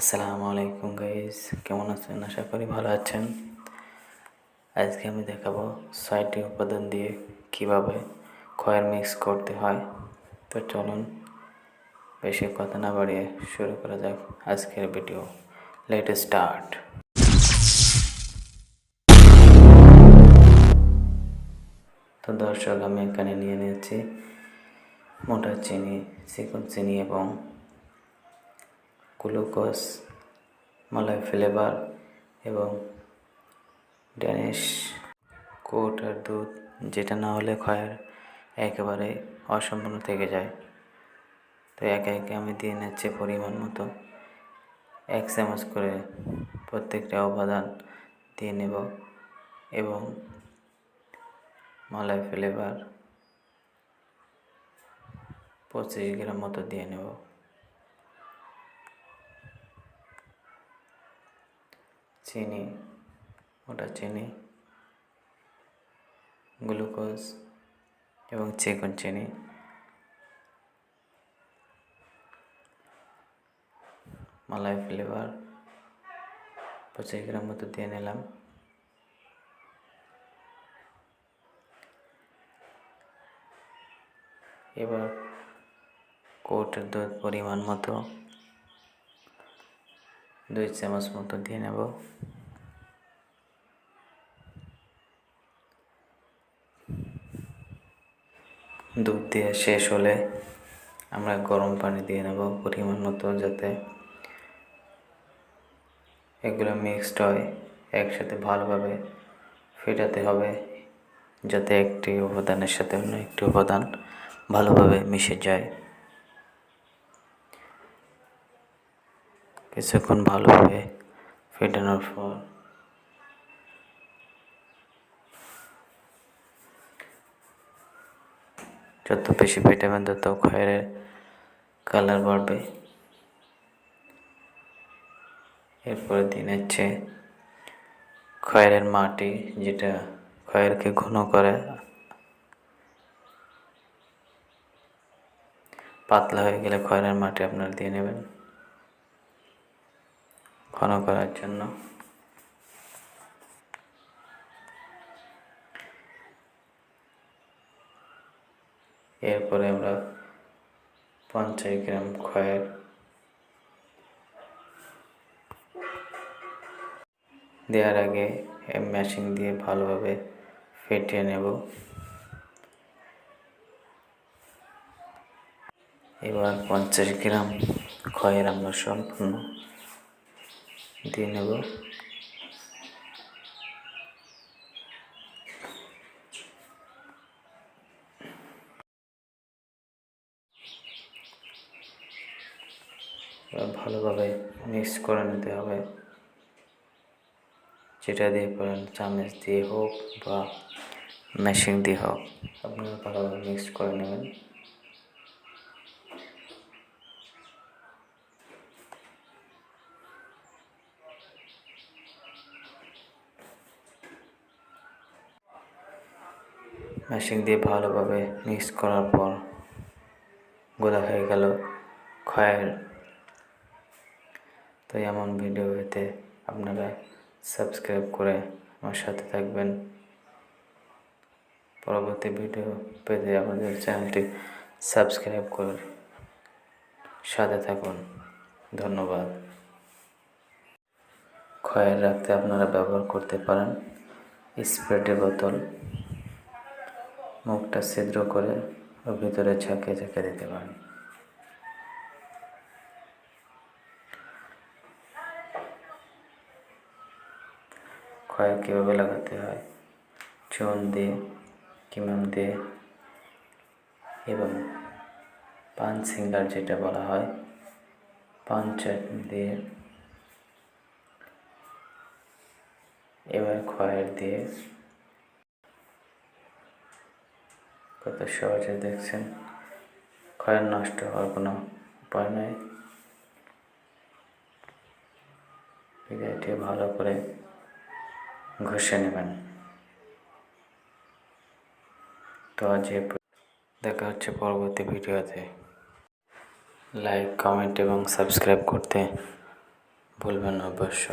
আসসালামু আলাইকুম গাইস কেমন আছেন? আশা করি ভালো আছেন। আজকে আমি দেখাবো ছয়টি উপাদান দিয়ে কীভাবে খয়ের মিক্স করতে হয়। তো চলুন বেশি কথা না বাড়িয়ে শুরু করা যাক আজকের ভিডিও লেট স্টার্ট তো দর্শক, আমি এখানে নিয়ে নিয়েছি মোটা চিনি, চিকন চিনি এবং গ্লুকোজ মালাই ফ্লেভার এবং ড্যানিশ কোটার দুধ, যেটা না হলে ক্ষয়ের একেবারে অসম্পূর্ণ থেকে যায়। তো একে একে আমি দিয়ে নিচ্ছি পরিমাণ মতো। এক চামচ করে প্রত্যেকটা উপাদান দিয়ে নেব এবং মালাই ফ্লেভার পঁচিশ গ্রাম মতো দিয়ে নেব। চিনি ওটা চিনি, গ্লুকোজ এবং চিকন চিনি। মালাই ফ্লেভার, পঁচিশ গ্রাম মতো দিয়ে নিলাম। এবার কোটের দুধ পরিমাণ মতো দুই চামচ মতো দিয়ে নেব। দুধ দিয়ে শেষ হলে আমরা গরম পানি দিয়ে নেব পরিমাণ মতো যাতে এগুলো মিক্সড হয়, একসাথে ভালোভাবে ফেটাতে হবে যাতে একটি উপাদানের সাথে অন্য একটি উপাদান ভালোভাবে মিশে যায়। কিছুক্ষণ ভালোভাবে ফেটানোর পর। যত বেশি ফেটাবেন তত খয়ের কালার বাড়বে। এরপরে দিন হচ্ছে খয়ের মাটি, যেটা খয়েরকে ঘন করে। পাতলা হয়ে গেলে খয়ের মাটি আপনার দিয়ে নেবেন। ঘন করার জন্য। এরপরে আমরা পঞ্চাশ গ্রাম খয়ের দেওয়ার আগে মেশিন দিয়ে ভালোভাবে ফেটিয়ে নেব। এবার পঞ্চাশ গ্রাম খয়ের আমরা সম্পূর্ণ দিয়ে নেব। ভালোভাবে মিক্স করে নিতে হবে। যেটা দিয়ে করেন চামচ দিয়ে হোক বা মেশিন দিয়ে হোক আপনারা ভালোভাবে মিক্স করে নেবেন। মেশিন দিয়ে ভালোভাবে মিক্স করার পর গোলা হয়ে গেল খয়ের তো এমন ভিডিও আপনারা সাবস্ক্রাইব করে আমার সাথে থাকবেন। পরবর্তী ভিডিও পেতে আমাদের চ্যানেলটি সাবস্ক্রাইব করে সাথে থাকুন। ধন্যবাদ। খয়ের রাখতে আপনারা ব্যবহার করতে পারেন। স্প্রেডের বোতল। মুখটা ছিদ্র করে ওর ভিতরে ঝাঁকে ঝাঁকে দিতে পারেন ক্ষয় কীভাবে লাগাতে হয়? চুন দিয়ে, কিমাম দিয়ে এবং পান সিঙ্গার যেটা বলা হয়, পান চাটনি দিয়ে এবার খয়ের দিয়ে কত সহজে দেখছেন। খয়ের নষ্ট হওয়ার কোনো উপায় নেই। ভিডিওটি ভালো করে ঘষে নেবেন। তো আজ দেখা হচ্ছে পরবর্তী ভিডিওতে। লাইক, কমেন্ট এবং সাবস্ক্রাইব করতে ভুলবেন অবশ্য।